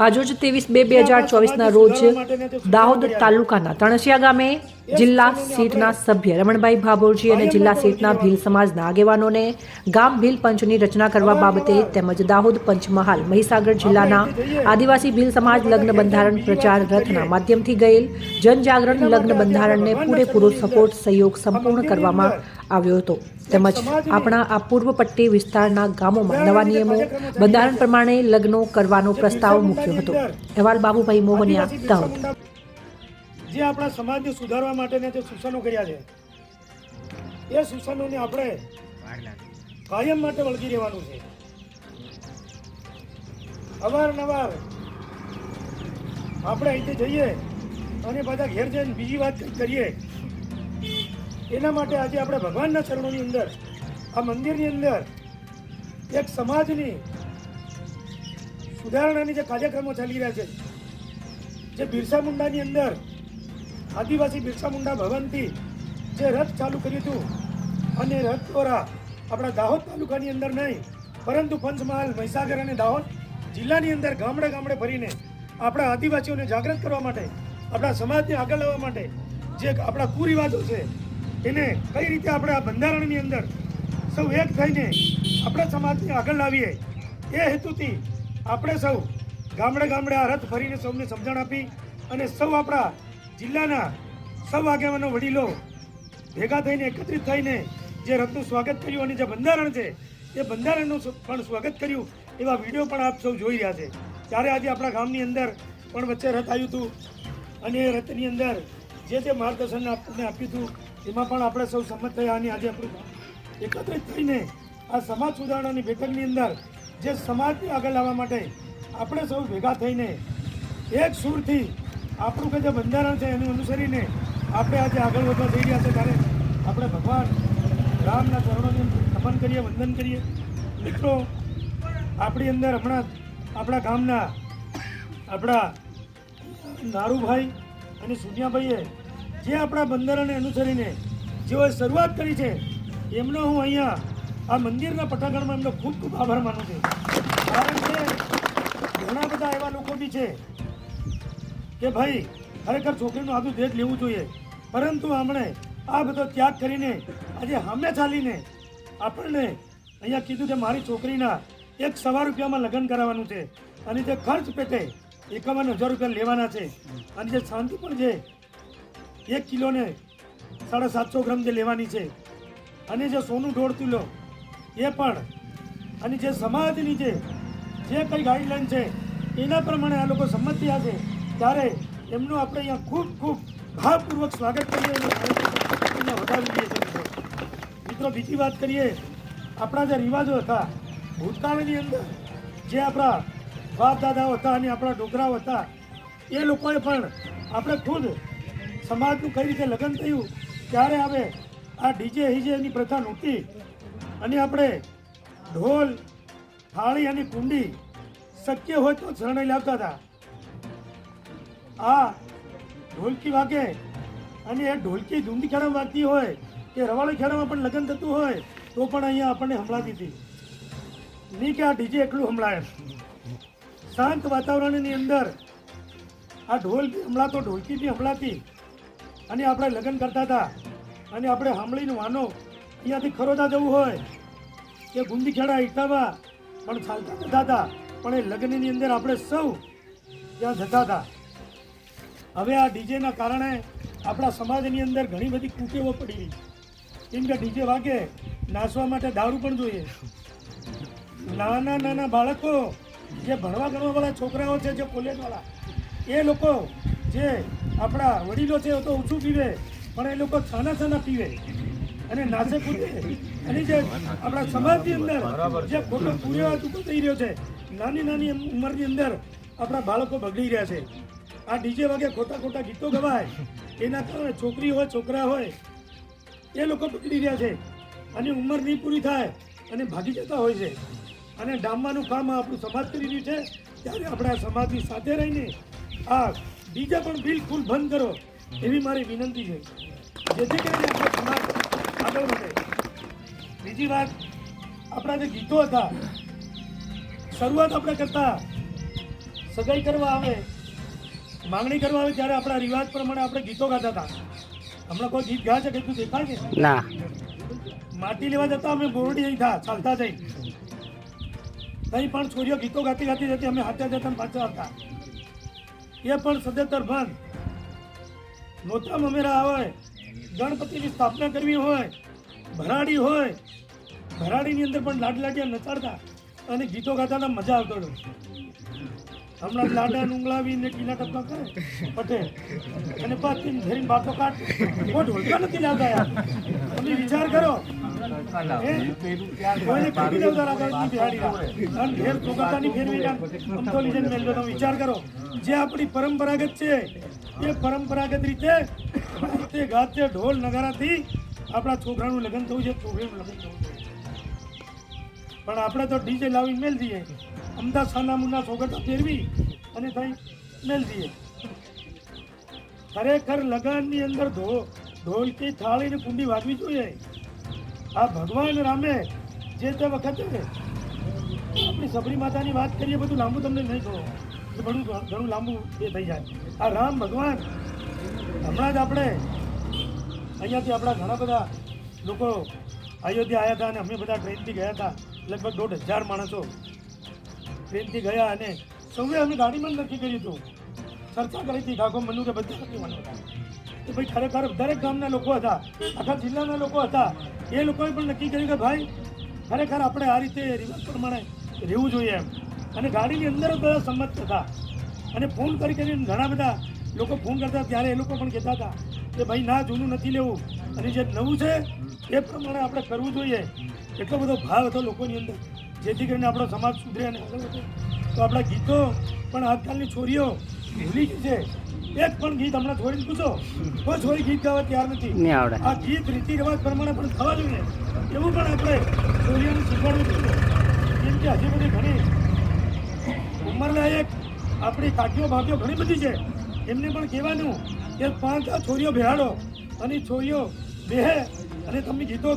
આજરોજ ત્રેવીસ બે બે હજાર ચોવીસના રોજ દાહોદ તાલુકાના તણસિયા ગામે જિલ્લા સીટના સભ્ય રમણભાઈ ભાભોરજી અને જિલ્લા સીટના ભીલ સમાજના આગેવાનોને ગામ ભીલ પંચની રચના કરવા બાબતે તેમજ દાહોદ પંચમહાલ મહીસાગર જિલ્લાના આદિવાસી ભીલ સમાજ લગ્ન બંધારણ પ્રચાર રથના માધ્યમથી ગયેલ જનજાગરણ લગ્ન બંધારણને પૂરેપૂરો સપોર્ટ સહયોગ સંપૂર્ણ કરવામાં આવ્યો હતો. તેમજ આપણા આ પૂર્વ પટ્ટી વિસ્તારના ગામોમાં નવા નિયમો બંધારણ પ્રમાણે લગ્નો કરવાનો પ્રસ્તાવ મૂક્યો હતો. અહેવાલ બાબુભાઈ મોહનિયા દાહોદ. જે આપણા સમાજને સુધારવા માટેના જે સૂચનો કર્યા છે એ સૂચનોને આપણે કાયમ માટે વળગી રહેવાનું છે. અવારનવાર આપણે અહીંથી જઈએ અને બધા ઘેર જઈને બીજી વાત કરીએ એના માટે આજે આપણે ભગવાનના ચરણોની અંદર, આ મંદિરની અંદર એક સમાજની સુધારણાની જે કાર્યક્રમો ચાલી રહ્યા છે, જે બિરસા મુંડાની અંદર, આદિવાસી બિરસા મુંડા ભવનથી જે રથ ચાલુ કર્યું હતું, અને રથ દ્વારા આપણા દાહોદ તાલુકાની અંદર નહીં, પરંતુ પંચમહાલ, મહીસાગર અને દાહોદ જિલ્લાની અંદર ગામડે ગામડે ફરીને આપણા આદિવાસીઓને જાગૃત કરવા માટે, આપણા સમાજને આગળ લાવવા માટે જે આપણા કુરિવાજો છે એને કઈ રીતે આપણે આ બંધારણની અંદર સૌ એક થઈને આપણા સમાજને આગળ લાવીએ, એ હેતુથી આપણે સૌ ગામડે ગામડે આ રથ ફરીને સૌને સમજણ આપી અને સૌ આપણા જિલ્લાના સૌ આગેવાનો વડીલો ભેગા થઈને, એકત્રિત થઈને જે રથનું સ્વાગત કર્યું અને જે બંધારણ છે, એ બંધારણનું પણ સ્વાગત કર્યું એવા વીડિયો પણ આપ સૌ જોઈ રહ્યા છે. ત્યારે આજે આપણા ગામની અંદર પણ વચ્ચે રથ આવ્યું હતું અને એ રથની અંદર જે જે માર્ગદર્શન આપણને આપ્યું હતું, એમાં પણ આપણે સૌ સંમત થયા અને આજે આપણું એકત્રિત થઈને આ સમાજ સુધારણાની બેઠકની અંદર જે સમાજને આગળ લાવવા માટે આપણે સૌ ભેગા થઈને એક સૂરથી આપણું કે જે બંધારણ છે એનું અનુસરીને આપણે આજે આગળ વધવા જઈ રહ્યા છે. ત્યારે આપણે ભગવાન રામના ચરણોને નમન કરીએ, વંદન કરીએ. મિત્રો, આપણી અંદર હમણાં આપણા ગામના આપણા નારુભાઈ અને સુનિયાભાઈએ જે આપણા બંધારણને અનુસરીને જેઓએ શરૂઆત કરી છે, એમનો હું અહીંયા આ મંદિરના પટાગણમાં એમનો ખૂબ ખૂબ આભાર માનું છું. કારણ કે ઘણા બધા એવા લોકો બી છે કે ભાઈ, ખરેખર છોકરીનું આદુ દેખ લેવું જોઈએ. પરંતુ હમણે આ બધો ત્યાગ કરીને આજે સામે ચાલીને આપણને અહીંયા કીધું કે મારી છોકરીના એક સવા રૂપિયામાં લગ્ન કરાવવાનું છે. અને જે ખર્ચ પેટે એકાવન હજાર રૂપિયા લેવાના છે. અને જે શાંતિ પણ છે, એક કિલોને સાડા સાતસો ગ્રામ જે લેવાની છે. અને જે સોનું દોડતું લો એ પણ. અને જે સમાજની જે જે કંઈ ગાઈડલાઈન છે, એના પ્રમાણે આ લોકો સંમત થયા છે. ત્યારે એમનું આપણે અહીંયા ખૂબ ખૂબ ભાવપૂર્વક સ્વાગત કરીએ વધાવી દઈએ છીએ. મિત્રો, બીજી વાત કરીએ, આપણા જે રિવાજો હતા, ભૂતકાળની અંદર જે આપણા બાપ દાદાઓ હતા અને આપણા ઢોકરાઓ હતા. એ લોકોએ પણ આપણે ખુદ સમાજનું કઈ રીતે લગ્ન થયું ત્યારે હવે આ ડીજે હીજે એની પ્રથા નહોતી અને આપણે ઢોલ, થાળી અને કુંડી શક્ય હોય તો શરણાઈ લાવતા હતા. આ ઢોલકી વાગે અને એ ઢોલકી ધૂંધી ખેડામાં વાગતી હોય કે રવાળી ખેડામાં પણ લગ્ન થતું હોય તો પણ અહીંયા આપણને હમળાતી હતી. નહીં કે આ ડીજે એકલું હમણાય શાંત વાતાવરણની અંદર આ ઢોલ હમણાં તો ઢોલકી બી હમણાતી અને આપણે લગ્ન કરતા હતા. અને આપણે સાંભળીને વાનો, અહીંયાથી ખરોદા જવું હોય કે ગુંદી ખેડા ઇટાવા પણ ચાલતા જતા હતા. પણ એ લગ્નની અંદર આપણે સૌ ત્યાં જતા હતા. હવે આ ડીજેના કારણે આપણા સમાજની અંદર ઘણી બધી કુટેવો પડી. રહી કેમ કે ડીજે વાગે નાચવા માટે દારૂ પણ જોઈએ. નાના નાના બાળકો જે ભણવા ગણવાવાળા છોકરાઓ છે, જે કોલેજવાળા, એ લોકો જે આપણા વડીલો છે, એ તો ઓછું પીવે, પણ એ લોકો છાના છાના પીવે. અને નાશે કૂદે. અને જે આપણા સમાજની અંદર જે ખોટો કુરિયાવાજ ઊભો થઈ રહ્યો છે, નાની નાની ઉંમરની અંદર આપણા બાળકો બગડી રહ્યા છે. આ ડીજે વાગે ખોટા ખોટા ગીતો ગવાય, એના કારણે છોકરી હોય, છોકરા હોય, એ લોકો બગડી રહ્યા છે. અને ઉંમર નહીં પૂરી થાય અને ભાગી જતા હોય છે. અને ડામવાનું કામ આપણું સમાજ કરી રહ્યું છે ત્યારે આપણા સમાજની સાથે રહીને આ બીજા પણ બિલકુલ બંધ કરો એવી મારી વિનંતી છે. જેથી કરીને આપણો સમાજ આગળ વધે. બીજી વાત આપણા જે ગીતો હતા શરૂઆત આપણે કરતા સગાઈ કરવા આવે માંગણી કરવા આવે ત્યારે આપણા રિવાજ પ્રમાણે આપણે ગીતો ગાતા હતા. હમણાં કોઈ ગીત ગાય છે કે તું દેખાય છે? ના. માટી લેવા જતા અમે બોરડી જઈ થા ચાલતા જઈ. તઈ પણ છોરીઓ ગીતો ગાતી ગાતી જતી અમે હાથે જતા પાછા હતા એ પણ સદેતર બંધ નોતમ અમેરા હોય, ગણપતિની સ્થાપના કરવી હોય, ભરાડી હોય, ભરાડીની અંદર પણ લાડ લાડિયા નચાડતા અને ગીતો ગાતા મજા આવતો હમણાં લાડા નુંગળાવી ને ટીલા ટપકા કરે પટેલ અને પાછી ધરીને બાટો કાઢ. કોઈ ઢોલકા નથી લાવતા તમે વિચાર કરો. વિચાર કરો જે આપણી પરંપરાગત છે એ પરંપરાગત રીતે તે ગાતે ઢોલ નગારાથી આપણા છોકરાનું લગ્ન થવું છે છોકરીનું લગ્ન થવું છે પણ આપણે તો ડીજે લાવી મેલ દઈએ અમદાવાદ સાના મુના સોગટા ફેરવી અને થઈ મેલ દઈએ ખરેખર લગનની અંદર ઢોલ ઢોલકી થાળીને કુંડી વાગવી જોઈએ. આ ભગવાન રામે જે તે વખતે આપણી સબરી માતાની વાત કરીએ, બધું લાંબુ તમને નહીં કહો. ઘણું ઘણું લાંબુ એ થઈ જાય. આ રામ ભગવાન, હમણાં જ આપણે અહીંયાથી આપણા ઘણા બધા લોકો અયોધ્યા આવ્યા હતા અને અમે બધા ટ્રેનથી ગયા હતા. લગભગ દોઢ હજાર માણસો ટ્રેનથી ગયા અને સૌએ અમે ગાડીમાં નક્કી કર્યું હતું. ચર્ચા કરી હતી કાકો મનુ કે બધા નક્કી હતા કે ભાઈ, ખરેખર દરેક ગામના લોકો હતા, આખા જિલ્લાના લોકો હતા. એ લોકોએ પણ નક્કી કર્યું કે ભાઈ, ખરેખર આપણે આ રીતે રિવાજ પ્રમાણે રહેવું જોઈએ એમ. અને ગાડીની અંદર બધા સંમત હતા. અને ફોન કરી કરીને ઘણા બધા લોકો ફોન કરતા, ત્યારે એ લોકો પણ કહેતા હતા કે ભાઈ, ના, જૂનું નથી લેવું. અને જે નવું છે, એ પ્રમાણે આપણે કરવું જોઈએ. એટલો બધો ભાવ હતો લોકોની અંદર. જેથી કરીને આપણો સમાજ સુધરે અને આગળ વધે. તો આપણા ગીતો પણ આજકાલની છોરીઓ ભૂલી ગઈ છે. એક પણ ગીત હમણાં છોડીને પૂછો. કોઈ છોડી ગીત ગાવા તૈયાર નથી. નહીં આવડે. આ ગીત રીતિ રિવાજ પ્રમાણે પણ થવા જોઈએ. એવું પણ આપણે છોરીઓને શીખવાડવું જોઈએ. કેમ કે હજી બધી ઘણી ઉંમરલાયક આપણી કાકીઓ ભાભીઓ ઘણી બધી છે. એમને પણ કહેવાનું કે પાંચ છોરીઓ બેહાડો અને છોરીઓ બેહે અને તમે ગીતો